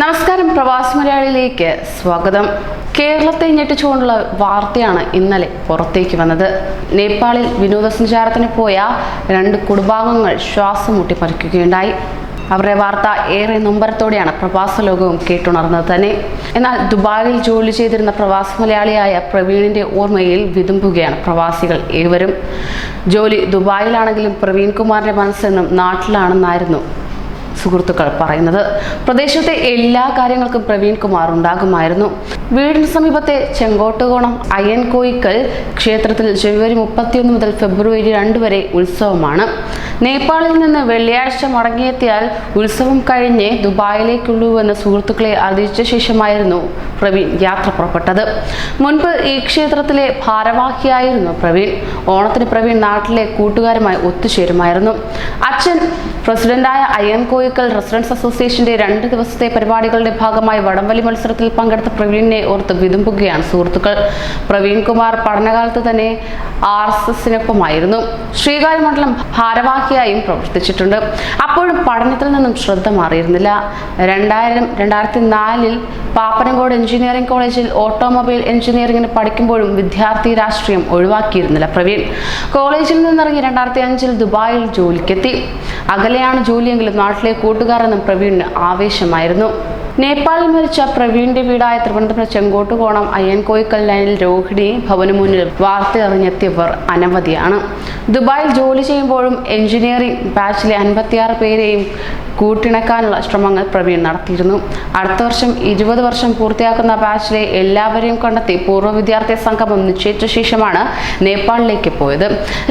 നമസ്കാരം പ്രവാസി മലയാളിയിലേക്ക് സ്വാഗതം. കേരളത്തെ ഞെട്ടിച്ചുകൊണ്ടുള്ള വാർത്തയാണ് ഇന്നലെ പുറത്തേക്ക് വന്നത്. നേപ്പാളിൽ വിനോദസഞ്ചാരത്തിന് പോയ രണ്ട് കുടുംബാംഗങ്ങൾ ശ്വാസം മുട്ടി മരിക്കുകയുണ്ടായി അവരുടെ വാർത്ത ഏറെ നൊമ്പരത്തോടെയാണ് പ്രവാസ ലോകവും കേട്ടുണർന്നത് തന്നെ. എന്നാൽ ദുബായിൽ ജോലി ചെയ്തിരുന്ന പ്രവാസി മലയാളിയായ പ്രവീണിന്റെ ഓർമ്മയിൽ വിതുമ്പുകയാണ് പ്രവാസികൾ ഏവരും. ജോലി ദുബായിലാണെങ്കിലും പ്രവീൺ കുമാറിന്റെ മനസ്സെന്നും നാട്ടിലാണെന്നായിരുന്നു സുഹൃത്തുക്കൾ പറയുന്നത്. പ്രദേശത്തെ എല്ലാ കാര്യങ്ങൾക്കും പ്രവീൺ കുമാർ ഉണ്ടാകുമായിരുന്നു. വീടിന് സമീപത്തെ ചെങ്കോട്ടുകോണം അയ്യൻകോയിക്കൽ ക്ഷേത്രത്തിൽ ജനുവരി മുപ്പത്തിയൊന്ന് മുതൽ ഫെബ്രുവരി രണ്ട് വരെ ഉത്സവമാണ്. നേപ്പാളിൽ നിന്ന് വെള്ളിയാഴ്ച മടങ്ങിയെത്തിയാൽ ഉത്സവം കഴിഞ്ഞ് ദുബായിലേക്കുള്ളൂവെന്ന് സുഹൃത്തുക്കളെ അറിയിച്ച ശേഷമായിരുന്നു പ്രവീൺ യാത്ര പുറപ്പെട്ടത്. മുൻപ് ഈ ക്ഷേത്രത്തിലെ ഭാരവാഹിയായിരുന്നു പ്രവീൺ. ഓണത്തിന് പ്രവീൺ നാട്ടിലെ കൂട്ടുകാരുമായി ഒത്തുചേരുമായിരുന്നു. അച്ഛൻ പ്രസിഡന്റായ അയ്യൻ കോയിക്കൽ റെസിഡൻസ് അസോസിയേഷന്റെ രണ്ട് ദിവസത്തെ പരിപാടികളുടെ ഭാഗമായി വടംവലി മത്സരത്തിൽ പങ്കെടുത്ത പ്രവീണിനെ ഓർത്ത് വിതുമ്പുകയാണ് സുഹൃത്തുക്കൾ. പ്രവീൺ കുമാർ പഠനകാലത്ത് തന്നെ ആർ എസ് എസിനൊപ്പമായിരുന്നു. ശ്രീകാര്യ മണ്ഡലം ഭാരവാഹിയായും പ്രവർത്തിച്ചിട്ടുണ്ട്. അപ്പോഴും പഠനത്തിൽ നിന്നും ശ്രദ്ധ മാറിയിരുന്നില്ല. രണ്ടായിരം രണ്ടായിരത്തി നാലിൽ പാപ്പനംകോട് എഞ്ചിനീയറിംഗ് കോളേജിൽ ഓട്ടോമൊബൈൽ എഞ്ചിനീയറിംഗിന് പഠിക്കുമ്പോഴും വിദ്യാർത്ഥി രാഷ്ട്രീയം ഒഴിവാക്കിയിരുന്നില്ല പ്രവീൺ. കോളേജിൽ നിന്നിറങ്ങി രണ്ടായിരത്തി അഞ്ചിൽ ദുബായിൽ ജോലിക്കെത്തി. അകലെയാണ് ജോലിയെങ്കിലും നാട്ടിലെ കൂട്ടുകാരെന്നും പ്രവീണിന് ആവേശമായിരുന്നു. നേപ്പാളിൽ മരിച്ച പ്രവീണിന്റെ വീടായ തിരുവനന്തപുരം ചെങ്കോട്ടുകോണം അയ്യൻകോയിക്കൽ ലൈനിൽ രോഹിണി ഭവന മുന്നിൽ വാർത്ത അറിഞ്ഞെത്തിയവർ അനവധിയാണ്. ദുബായിൽ ജോലി ചെയ്യുമ്പോഴും എഞ്ചിനീയറിംഗ് ബാച്ചിലെ അൻപത്തിയാറ് പേരെയും കൂട്ടിണക്കാനുള്ള ശ്രമങ്ങൾ പ്രവീൺ നടത്തിയിരുന്നു. അടുത്ത വർഷം ഇരുപത് വർഷം പൂർത്തിയാക്കുന്ന ബാച്ചിലെ എല്ലാവരെയും കണ്ടെത്തി പൂർവ വിദ്യാർത്ഥി സംഗമം നിശ്ചയിച്ച ശേഷമാണ് നേപ്പാളിലേക്ക് പോയത്.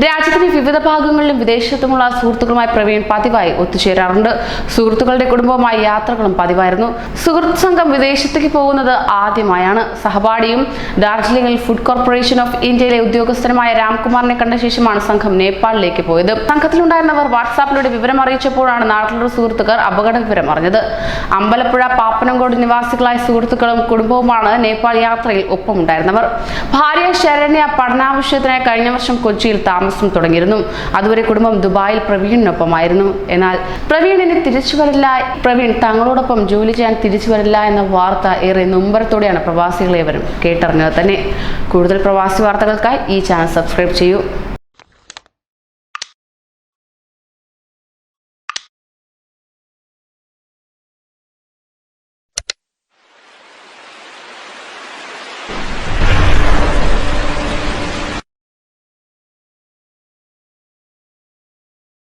രാജ്യത്തിന്റെ വിവിധ ഭാഗങ്ങളിലും വിദേശത്തുമുള്ള സുഹൃത്തുക്കളുമായി പ്രവീൺ പതിവായി ഒത്തുചേരാറുണ്ട്. സുഹൃത്തുക്കളുടെ കുടുംബവുമായി യാത്രകളും പതിവായിരുന്നു. സുഹൃത്ത് സംഘം വിദേശത്തേക്ക് പോകുന്നത് ആദ്യമായാണ്. സഹപാഠിയും ഡാർജിലിംഗിൽ ഫുഡ് കോർപ്പറേഷൻ ഓഫ് ഇന്ത്യയിലെ ഉദ്യോഗസ്ഥനുമായ രാംകുമാറിനെ കണ്ട ശേഷമാണ് സംഘം നേപ്പാളിലേക്ക് പോയത്. സംഘത്തിലുണ്ടായിരുന്നവർ വാട്സാപ്പിലൂടെ വിവരം അറിയിച്ചപ്പോഴാണ് നാട്ടിലുള്ള സുഹൃത്തുക്കൾ അപകട വിവരം അറിഞ്ഞത്. അമ്പലപ്പുഴ പാപ്പനംകോട് നിവാസികളായ സുഹൃത്തുക്കളും കുടുംബവുമാണ് നേപ്പാൾ യാത്രയിൽ ഒപ്പമുണ്ടായിരുന്നവർ. ഭാര്യ ശരണ്യ പഠനാവശ്യത്തിനായി കഴിഞ്ഞ വർഷം കൊച്ചിയിൽ താമസം തുടങ്ങിയിരുന്നു. അതുവരെ കുടുംബം ദുബായിൽ പ്രവീണിനൊപ്പമായിരുന്നു. എന്നാൽ പ്രവീണിനെ തിരിച്ചു വരില്ല പ്രവീൺ തങ്ങളോടൊപ്പം ജോലി ചെയ്യാൻ തിരിച്ചു വരില്ല എന്ന വാർത്ത ഏറെ നൊമ്പരത്തോടെയാണ് പ്രവാസികളേവരും കേട്ടറിഞ്ഞത് തന്നെ. കൂടുതൽ പ്രവാസി വാർത്തകൾക്കായി ഈ ചാനൽ സബ്സ്ക്രൈബ് ചെയ്യൂ.